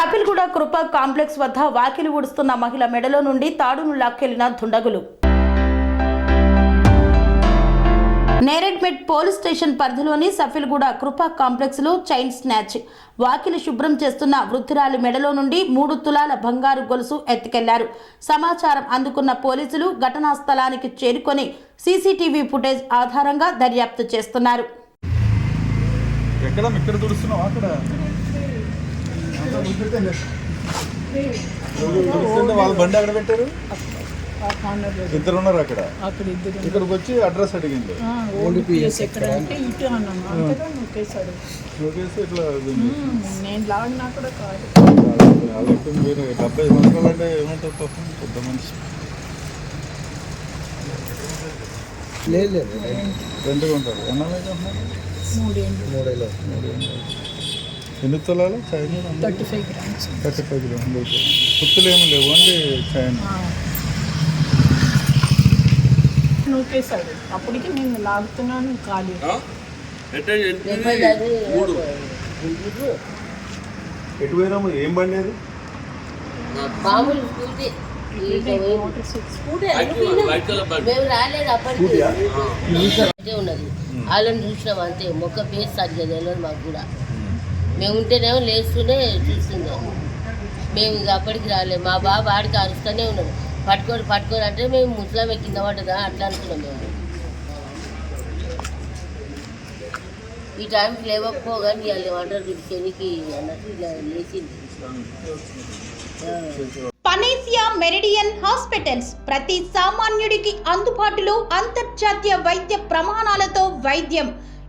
సఫిల్గూడ కృప complex వద్ద వాకిలి ఊడుస్తున్న మహిళ మెడలో నుండి తాడును లాక్కెళ్ళిన దుండగులు. నేరెడ్మెట్ పోలీస్ స్టేషన్ పరిధిలోని సఫిల్గూడ కృపా కాంప్లెక్స్లో చైన్ స్నాచ్. వాకిలి శుభ్రం చేస్తున్న వృద్ధురాలి మెడలో నుండి మూడు తులాల బంగారు గొలుసు ఎత్తుకెళ్ళారు. సమాచారం అందుకున్న పోలీసులు ఘటనా స్థలానికి చేరుకొని సీసీటీవీ ఫుటేజ్ ఆధారంగా దర్యాప్తు చేస్తున్నారు. ఎక్కడ వాళ్ళ బండి అక్కడ. పెట్టారు ఇద్దరు ఉన్నారు. అక్కడ ఇక్కడికి వచ్చి అడ్రస్ అడిగింది. మీరు డెబ్బై సంవత్సరాలు అంటే ఏమంటారు పాపం? పెద్ద మనిషి. లేదు లేదు రెండుగా ఉంటారు ఎన్నాళ్ళు అంటున్నారు? మూడేళ్ళు. మూడేళ్ళు. ఎన్ని తులాలు? China thirty five grams. Thirty five పుత్తులు ఏమి లేవు. Only China. నూకేశాడు అప్పటికి నేను లాగుతున్నాను ఖాళీ. ఎటు పోయినాము? ఏం ఉన్నది. వాళ్ళని చూసినాం అంతే. మొక్క పేరు సరిగ్గా తెలియదు మాకు కూడా. మేము ఉంటేనేమో లేస్తూనే చూస్తున్నాం మేము ఇక అప్పటికి రాలేదు మా బాబు ఆడికి అరుస్తూనే ఉన్నాం పట్టుకొని పట్టుకోరు అంటే మేము ముసలామే కింద పడ్డదా? అట్లా అనుకున్నాం మేము. ఈ టైంకి లేవకపోగానే ఇవాళ ఏమంటారు శనికి అన్నట్టు ఇలా లేచింది. పనేసియా మెరిడియన్ హాస్పిటల్స్ ప్రతి సామాన్యుడికి అందుబాటులో అంతర్జాతీయ వైద్య ప్రమాణాలతో వైద్యం.